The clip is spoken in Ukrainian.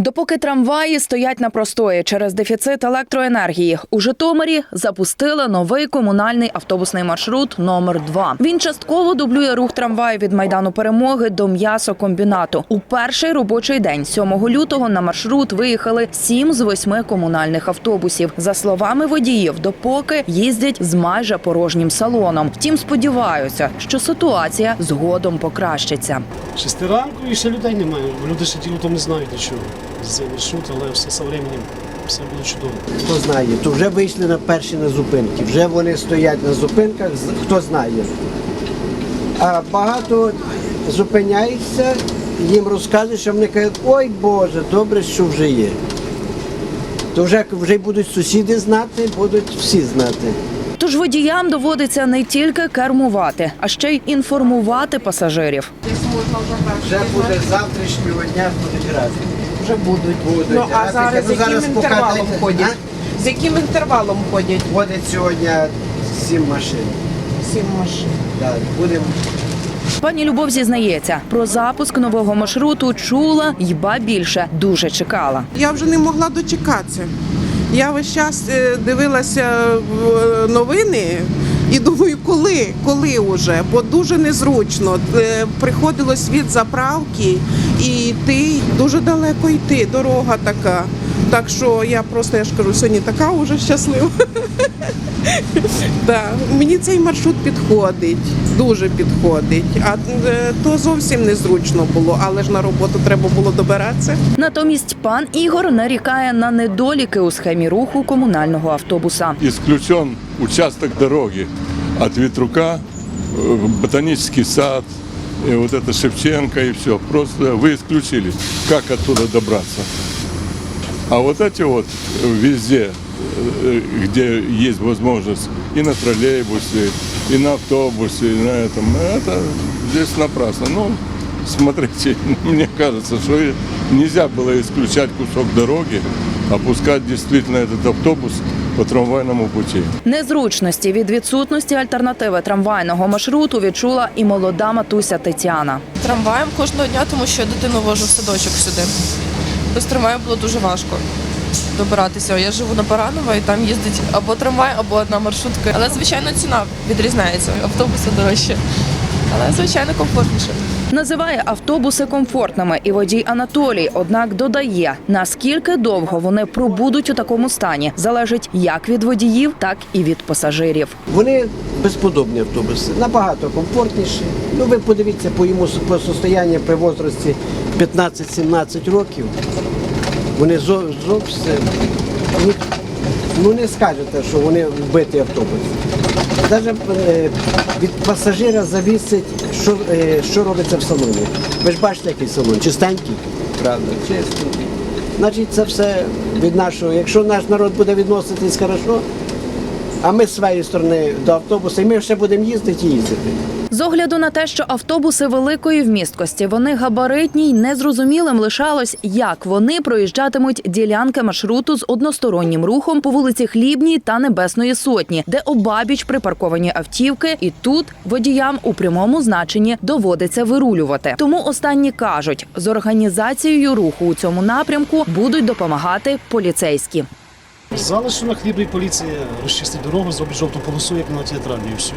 Допоки трамваї стоять на простої через дефіцит електроенергії, у Житомирі запустили новий комунальний автобусний маршрут номер 2 Він частково дублює рух трамваю від майдану перемоги до м'ясокомбінату. У перший робочий день, 7 лютого, на маршрут виїхали 7 з 8 комунальних автобусів. За словами водіїв, допоки їздять з майже порожнім салоном. Втім, сподіваються, що ситуація згодом покращиться. Шести ранку і ще людей немає. Люди діло там не знають нічого. Цей маршрут, але все со временем все буде чудово. Хто знає, то вже вийшли на перші на зупинки, вже вони стоять на зупинках, хто знає. А багато зупиняється, їм розказують, що вони кажуть, ой Боже, добре, що вже є. То вже, вже будуть сусіди знати, будуть всі знати. Тож водіям доводиться не тільки кермувати, а ще й інформувати пасажирів. Вже буде завтрашнього дня будуть разом. Вже будуть. Будуть. Ну а зараз з ну, яким зараз інтервалом дайте- ходять? З яким інтервалом ходять? Ходить сьогодні сім машин. Сім машин. Так, будемо Пані Любов зізнається, про запуск нового маршруту чула й ба більше дуже чекала. Я вже не могла дочекатися. Я весь час е, дивилася е, новини і думаю, коли, коли уже, бо дуже незручно. Е, Приходилось від заправки і йти дуже далеко йти. Дорога така. Так що я просто я ж кажу, сьогодні така вже щаслива. Да. Мені цей маршрут підходить, дуже підходить. А е, то зовсім незручно було, але ж на роботу треба було добиратися. Натомість пан Ігор нарікає на недоліки у схемі руху комунального автобуса. исключен участок дороги от Ветрука, э, ботанический сад, и вот это Шевченко и все. Просто вы исключили, как оттуда добраться. А вот эти вот везде, э, где есть возможность и на троллейбусе, и на автобусе, и на этом, это здесь напрасно. Ну, смотрите, мне кажется, что и нельзя было исключать кусок дороги, а пускать действительно этот автобус по трамвайному пути. Незручності від відсутності альтернативи трамвайного маршруту відчула і молода матуся Тетяна. трамваєм кожного дня, тому що я дитину вожу в садочок сюди. Без трамваю було дуже важко добиратися. Я живу на Баранова і там їздить або трамвай, або одна маршрутка. Але звичайно ціна відрізняється. Автобуси дорожче. Але звичайно комфортніше. Називає автобуси комфортними і водій Анатолій. Однак додає, наскільки довго вони пробудуть у такому стані, залежить як від водіїв, так і від пасажирів. Вони безподобні автобуси, набагато комфортніші. Ну ви подивіться по йому по состоянню при возрасті 15-17 років. Вони зовсім ну не скажете, що вони вбиті автобус. Навіть е, від пасажира завісить, що, е, що робиться в салоні. Ви ж бачите, який салон, чистенький, правда, чистенький. Значить, це все від нашого. Якщо наш народ буде відноситись хорошо, а ми з своєї сторони до автобуса, і ми ще будемо їздити і їздити. З огляду на те, що автобуси великої вмісткості, вони габаритні й незрозумілим лишалось, як вони проїжджатимуть ділянки маршруту з одностороннім рухом по вулиці Хлібній та Небесної Сотні, де обабіч припарковані автівки, і тут водіям у прямому значенні доводиться вирулювати. Тому останні кажуть, з організацією руху у цьому напрямку будуть допомагати поліцейські. Залишу на хлібній поліції розчистить дорогу, зробить жовту полосу, як на театральній, і все.